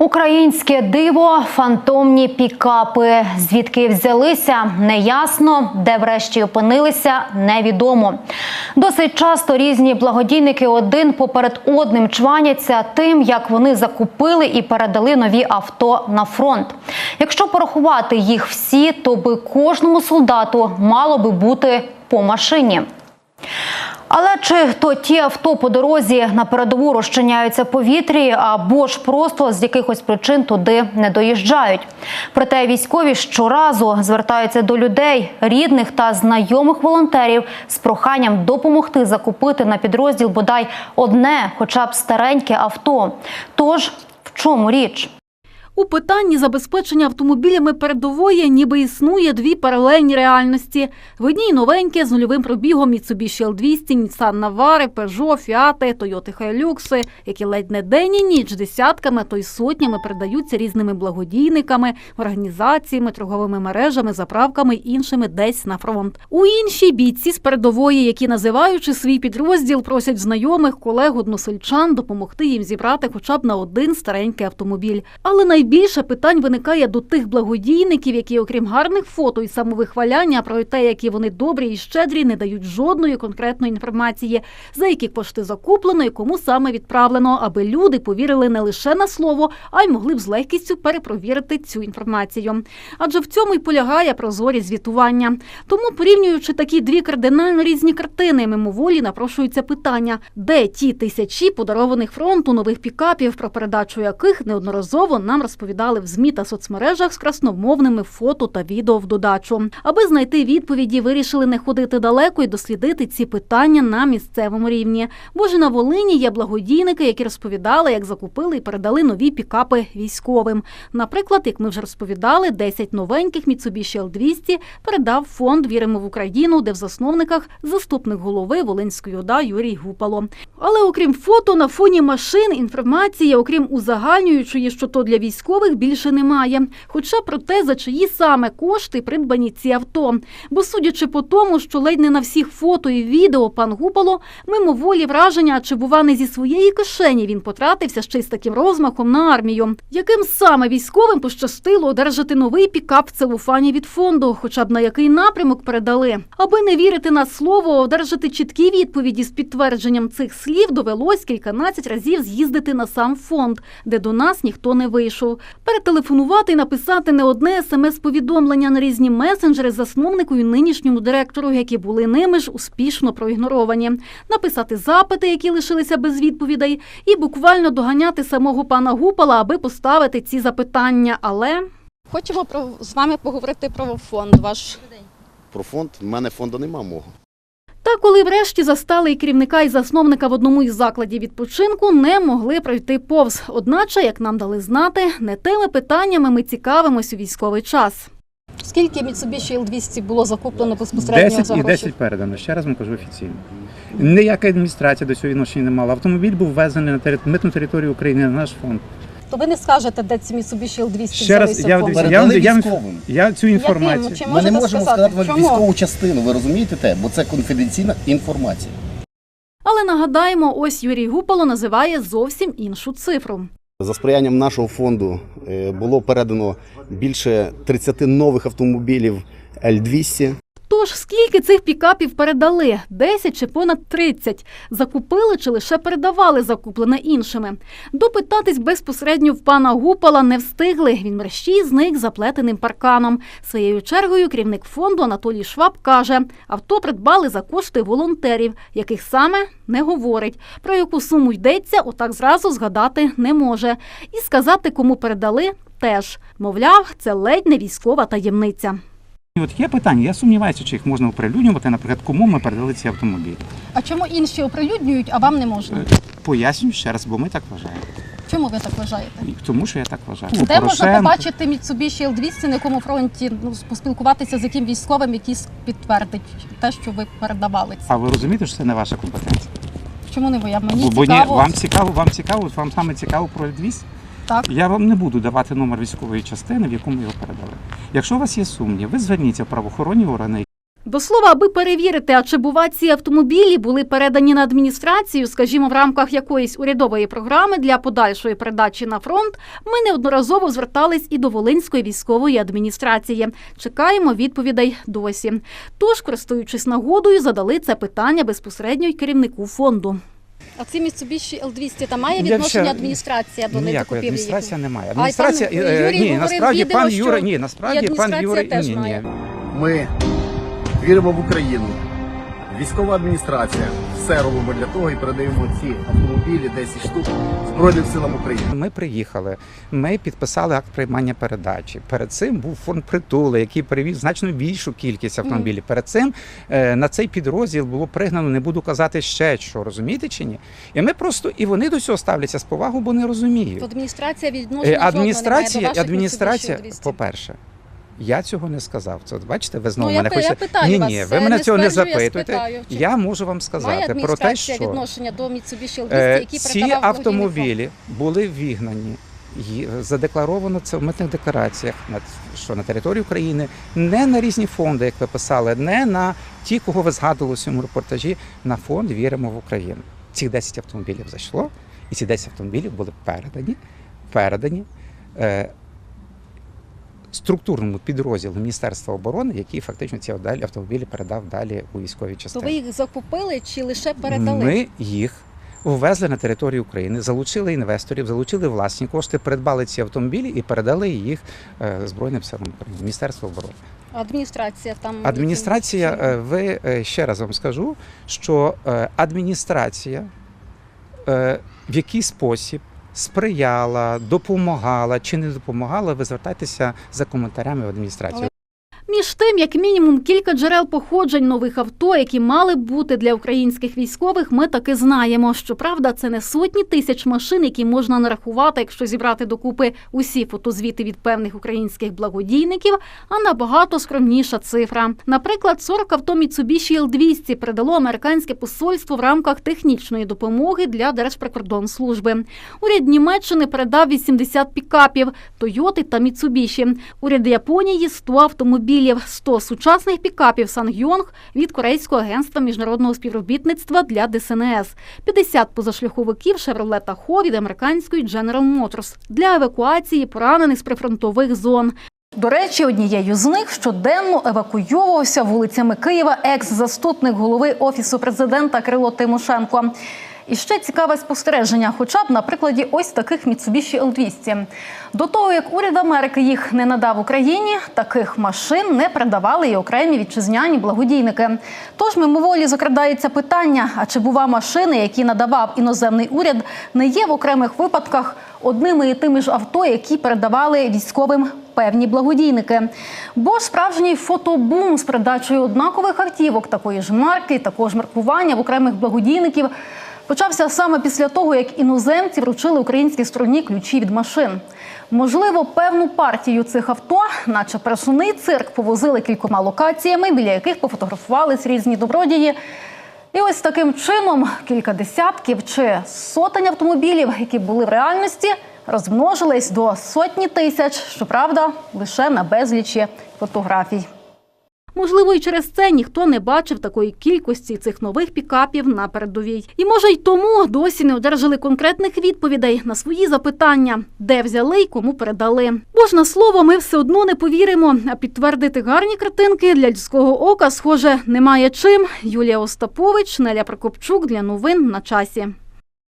Українське диво, фантомні пікапи. Звідки взялися, неясно, де врешті опинилися, невідомо. Досить часто різні благодійники один поперед одним чваняться тим, як вони закупили і передали нові авто на фронт. Якщо порахувати їх всі, то би кожному солдату мало би бути по машині. Але чи то ті авто по дорозі на передову розчиняються повітрі, або ж просто з якихось причин туди не доїжджають. Проте військові щоразу звертаються до людей, рідних та знайомих волонтерів з проханням допомогти закупити на підрозділ бодай одне, хоча б стареньке авто. Тож в чому річ? У питанні забезпечення автомобілями передової ніби існує дві паралельні реальності. В одній новеньке з нульовим пробігом Mitsubishi L200, Nissan Navara, Peugeot, Fiat, Toyota Hilux, які ледь не день і ніч десятками, то й сотнями передаються різними благодійниками, організаціями, торговими мережами, заправками й іншими десь на фронт. У іншій бійці з передової, які називаючи свій підрозділ, просять знайомих, колег, односельчан допомогти їм зібрати хоча б на один старенький автомобіль. Але найбільше питань виникає до тих благодійників, які, окрім гарних фото і самовихваляння про те, які вони добрі і щедрі, не дають жодної конкретної інформації, за які кошти закуплено і кому саме відправлено, аби люди повірили не лише на слово, а й могли б з легкістю перепровірити цю інформацію. Адже в цьому й полягає прозорі звітування. Тому, порівнюючи такі дві кардинально різні картини, мимоволі напрошується питання, де ті тисячі подарованих фронту нових пікапів, про передачу яких неодноразово нам розповідали в змі та соцмережах з красномовними фото та відео в додачу. Аби знайти відповіді, вирішили не ходити далеко і дослідити ці питання на місцевому рівні. Бо ж на Волині є благодійники, які розповідали, як закупили і передали нові пікапи військовим. Наприклад, як ми вже розповідали, 10 новеньких Mitsubishi L200 передав фонд Віримо в Україну, де в засновниках заступник голови Волинської ОДА Юрій Гупало. Але окрім фото на фоні машин, інформації, окрім узагальнюючої, що то для військових більше немає. Хоча про те, за чиї саме кошти придбані ці авто. Бо судячи по тому, що ледь не на всіх фото і відео пан Гупало мимоволі враження, чи бува не зі своєї кишені він потратився ще й з таким розмахом на армію. Яким саме військовим пощастило одержати новий пікап в целофані від фонду, хоча б на який напрямок передали. Аби не вірити на слово, одержати чіткі відповіді з підтвердженням цих слів довелось кільканадцять разів з'їздити на сам фонд, де до нас ніхто не вийшов. Перетелефонувати і написати не одне смс-повідомлення на різні месенджери засновнику і нинішньому директору, які були ними ж успішно проігноровані. Написати запити, які лишилися без відповідей, і буквально доганяти самого пана Гупала, аби поставити ці запитання. Але Хочемо про з вами поговорити про фонд ваш. Про фонд в мене фонду нема мого. Та коли врешті застали і керівника і засновника в одному із закладів відпочинку, не могли пройти повз. Одначе, як нам дали знати, не тими питаннями ми цікавимось у військовий час. Скільки Mitsubishi L200 було закуплено безпосередньо 10 за і гроші? 10 передано. Ще раз вам кажу офіційно. Ніяка адміністрація до цього відношення не мала. Автомобіль був ввезений на тери- митну територію України на наш фонд. То ви не скажете, де ці Mitsubishi L200 Ще раз я дивіться, я, вам- Передали я, вам- військовим. я цю інформацію. Чи Ми не можете можемо сказати, сказати вам чому? військову частину. Ви розумієте те? Бо це конфіденційна інформація. Але нагадаємо, ось Юрій Гупало називає зовсім іншу цифру. За сприянням нашого фонду е, було передано більше 30 нових автомобілів L200. Тож скільки цих пікапів передали? 10 чи понад 30? Закупили чи лише передавали закуплене іншими? Допитатись безпосередньо в пана Гупала не встигли. Він мерщій зник заплетеним парканом. Своєю чергою керівник фонду Анатолій Шваб каже, авто придбали за кошти волонтерів, яких саме не говорить. Про яку суму йдеться, отак зразу згадати не може. І сказати, кому передали, теж. Мовляв, це ледь не військова таємниця. І От є питання, я сумніваюся, чи їх можна оприлюднювати, наприклад, кому ми передали ці автомобілі. А чому інші оприлюднюють, а вам не можна? Пояснюю ще раз, бо ми так вважаємо. Чому ви так вважаєте? Тому що я так вважаю. Де можна Порошенко- побачити Mitsubishi L200, на якому фронті ну, поспілкуватися з яким військовим, який підтвердить те, що ви передавали це? А ви розумієте, що це не ваша компетенція? Чому не ви? Я мені Бо- бо ні, вам цікаво, вам цікаво, вам саме цікаво про L200? Так. Я вам не буду давати номер військової частини, в яку ми його передали. Якщо у вас є сумнів, ви зверніться в правоохоронні органи, До слова, аби перевірити, а чи бува ці автомобілі були передані на адміністрацію, скажімо, в рамках якоїсь урядової програми для подальшої передачі на фронт, ми неодноразово звертались і до Волинської військової адміністрації. Чекаємо відповідей досі. Тож, користуючись нагодою, задали це питання безпосередньо й керівнику фонду. А ці Mitsubishi L200, там має відношення адміністрація до них Ніякої закупівлі? адміністрація немає. пан Адміністрація е, Юрій ні, говорив насправді відео, пан що Юра, ні, насправді пан адміністрація Юрій теж ні, ні. має. Ми віримо в Україну. Військова адміністрація все робимо для того і передаємо ці автомобілі, 10 штук Збройним силам України. Ми приїхали, ми підписали акт приймання передачі. Перед цим був фонд притули, який перевіз значно більшу кількість автомобілів. Перед цим е, на цей підрозділ було пригнано, не буду казати ще що, розумієте чи ні? І ми просто і вони до цього ставляться з повагою, бо не розуміють. То адміністрація Е, жодного Адміністрація, немає до ваших адміністрація, Mitsubishi L200. Я цього не сказав. Це бачите, ви знову Ну, мене я хочете. питаю ні, вас, ні, ви мене не цього не стверджую, я запитуєте. Я можу вам Має сказати про те, що відношення до Mitsubishi L200, Е, які Ці благодійний автомобілі були вігнані. Задекларовано це в митних деклараціях що на території України, не на різні фонди, як ви писали, не на ті, кого ви згадували у цьому репортажі. На фонд віримо в Україну. Цих 10 автомобілів зайшло, і ці 10 автомобілів були передані, передані е, структурному підрозділу Міністерства оборони, який фактично ці автомобілі передав далі у військові То ви їх закупили чи лише передали? Ми їх ввезли на територію України, залучили інвесторів, залучили власні кошти, придбали ці автомобілі і передали їх е, Збройним силам України, Міністерство оборони. Адміністрація там Адміністрація, е, ви е, ще раз вам скажу, що адміністрація в який спосіб сприяла, допомагала чи не допомагала, ви звертайтеся за коментарями в адміністрацію. Між тим, як мінімум, кілька джерел походжень нових авто, які мали бути для українських військових, ми таки знаємо. Щоправда, це не сотні тисяч машин, які можна нарахувати, якщо зібрати докупи усі фотозвіти від певних українських благодійників, а набагато скромніша цифра. Наприклад, 40 авто Mitsubishi L200 передало американське посольство в рамках технічної допомоги для Держприкордонслужби. Уряд Німеччини передав 80 пікапів, Тойоти та Mitsubishi. Уряд Японії 100 автомобілів, 100 сучасних пікапів Сангйонг від Корейського агентства міжнародного співробітництва для ДСНС, 50 позашляховиків Chevrolet Tahoe від американської General Motors для евакуації поранених з прифронтових зон. До речі, однією з них щоденно евакуйовувався вулицями Києва екс-заступник голови офісу президента Кирило Тимошенко. І ще цікаве спостереження, хоча б на прикладі ось таких Mitsubishi L200. До того як уряд Америки їх не надав Україні, таких машин не передавали і окремі вітчизняні благодійники. Тож мимоволі закрадається питання: а чи бува машини, які надавав іноземний уряд, не є в окремих випадках одними і тими ж авто, які передавали військовим певні благодійники. Бо справжній фотобум з передачею однакових автівок такої ж марки, такого ж маркування в окремих благодійників почався саме після того, як іноземці вручили українській стороні ключі від машин. Можливо, певну партію цих авто, наче пересувний цирк, повозили кількома локаціями, біля яких пофотографувались різні добродії. І ось таким чином кілька десятків чи сотень автомобілів, які були в реальності, розмножились до сотні тисяч, щоправда, лише на безлічі фотографій. Можливо, і через це ніхто не бачив такої кількості цих нових пікапів на передовій. І може й тому досі не одержали конкретних відповідей на свої запитання, де взяли й кому передали. Бо ж на слово ми все одно не повіримо. А підтвердити гарні картинки для людського ока, схоже, немає чим. Юлія Остапович, Неля Прокопчук для новин на часі.